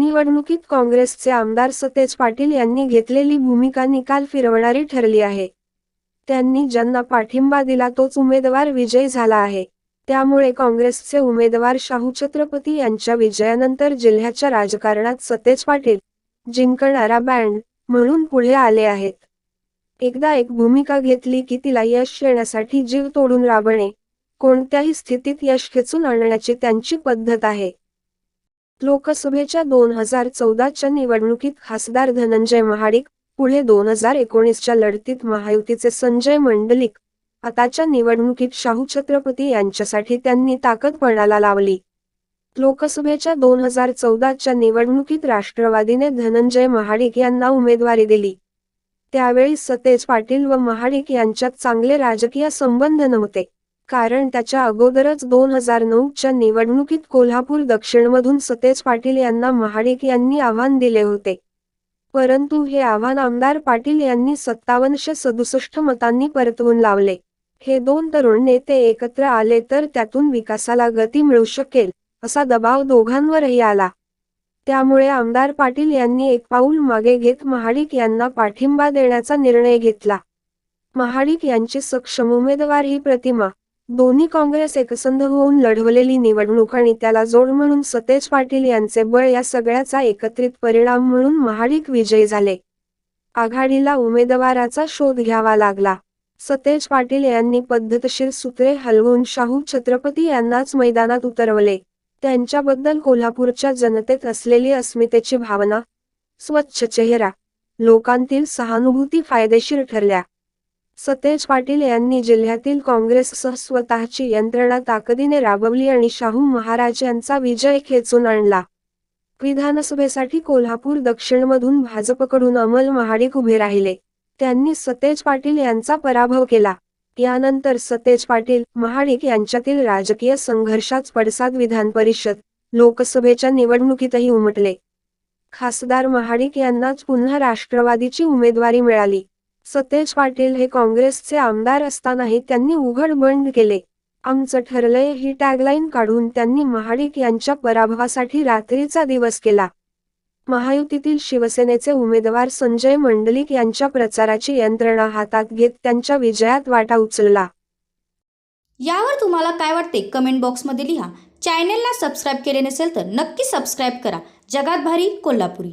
निवडणुकीत काँग्रेसचे आमदार सतेज पाटील यांनी घेतलेली भूमिका निकाल फिरवणारी ठरली आहे. त्यांनी ज्यांना पाठिंबा दिला तोच उमेदवार विजयी झाला आहे. त्यामुळे काँग्रेसचे उमेदवार शाहू छत्रपती यांच्या विजयानंतर जिल्ह्याच्या राजकारणात सतेज पाटील जिंकणारा बँड म्हणून पुढे आले आहेत. एकदा एक भूमिका घेतली की तिला यश येण्यासाठी जीव तोडून राबणे कोणत्याही स्थितीत यश खेचून आणण्याची त्यांची पद्धत आहे. लोकसभेच्या दोन हजार चौदाच्या निवडणुकीत खासदार धनंजय महाडिक पुढे दोन हजार एकोणीसच्या लढतीत महायुतीचे संजय मंडलिक आताच्या निवडणुकीत शाहू छत्रपती यांच्यासाठी त्यांनी ताकद पणाला लावली. लोकसभेच्या दोन हजार चौदाच्या निवडणुकीत राष्ट्रवादीने धनंजय महाडिक यांना उमेदवारी दिली. त्यावेळी सतेज पाटील व महाडिक यांच्यात चांगले राजकीय संबंध नव्हते. कारण त्याच्या अगोदरच दोन हजार नऊच्या निवडणुकीत कोल्हापूर दक्षिणमधून सतेज पाटील यांना महाडिक यांनी आव्हान दिले होते. परंतु हे आव्हान आमदार पाटील यांनी सत्तावनशे सदुसष्ट मतांनी परतवून लावले. हे दोन तरुण नेते एकत्र आले तर त्यातून विकासाला गती मिळू शकेल असा दबाव दोघांवरही आला. त्यामुळे आमदार पाटील यांनी एक पाऊल मागे घेत महाडिक यांना पाठिंबा देण्याचा निर्णय घेतला. महाडिक यांची सक्षम उमेदवार ही प्रतिमा दोन्ही काँग्रेस एकसंध होऊन लढवलेली निवडणूक आणि त्याला जोड म्हणून सतेज पाटील यांचे बळ या सगळ्याचा एकत्रित परिणाम म्हणून महाडिक विजयी झाले. आघाडीला उमेदवाराचा शोध घ्यावा लागला. सतेज पाटील यांनी पद्धतशीर सूत्रे हलवून शाहू छत्रपती यांनाच मैदानात उतरवले. त्यांच्याबद्दल कोल्हापूरच्या जनतेत असलेली अस्मितेची भावना स्वच्छ चेहरा लोकांतील सहानुभूती फायदेशीर ठरल्या. सतेज पाटील यांनी जिल्ह्यातील काँग्रेससह स्वतःची यंत्रणा ताकदीने राबवली आणि शाहू महाराज यांचा विजय खेचून आणला. विधानसभेसाठी कोल्हापूर दक्षिणमधून भाजपकडून अमल महाडिक उभे राहिले. त्यांनी सतेज पाटील यांचा पराभव केला. यानंतर सतेज पाटील महाडिक यांच्यातील राजकीय संघर्षात पडसाद विधान परिषद लोकसभेच्या निवडणुकीतही उमटले. खासदार महाडिक यांनाच पुन्हा राष्ट्रवादीची उमेदवारी मिळाली. सतेज पाटील हे काँग्रेसचे आमदार असतानाही त्यांनी उघड बंड केले. आमचं ठरलंय ही टॅगलाईन काढून त्यांनी महाडिक यांच्या पराभवासाठी रात्रीचा दिवस केला. महायुतीतील शिवसेनेचे उमेदवार संजय मंडलिक यांच्या प्रचाराची यंत्रणा हातात घेत त्यांच्या विजयात वाटा उचलला. यावर तुम्हाला काय वाटते कमेंट बॉक्समध्ये लिहा. चॅनेलला सबस्क्राईब केले नसेल तर नक्की सबस्क्राईब करा. जगात भारी कोल्हापुरी.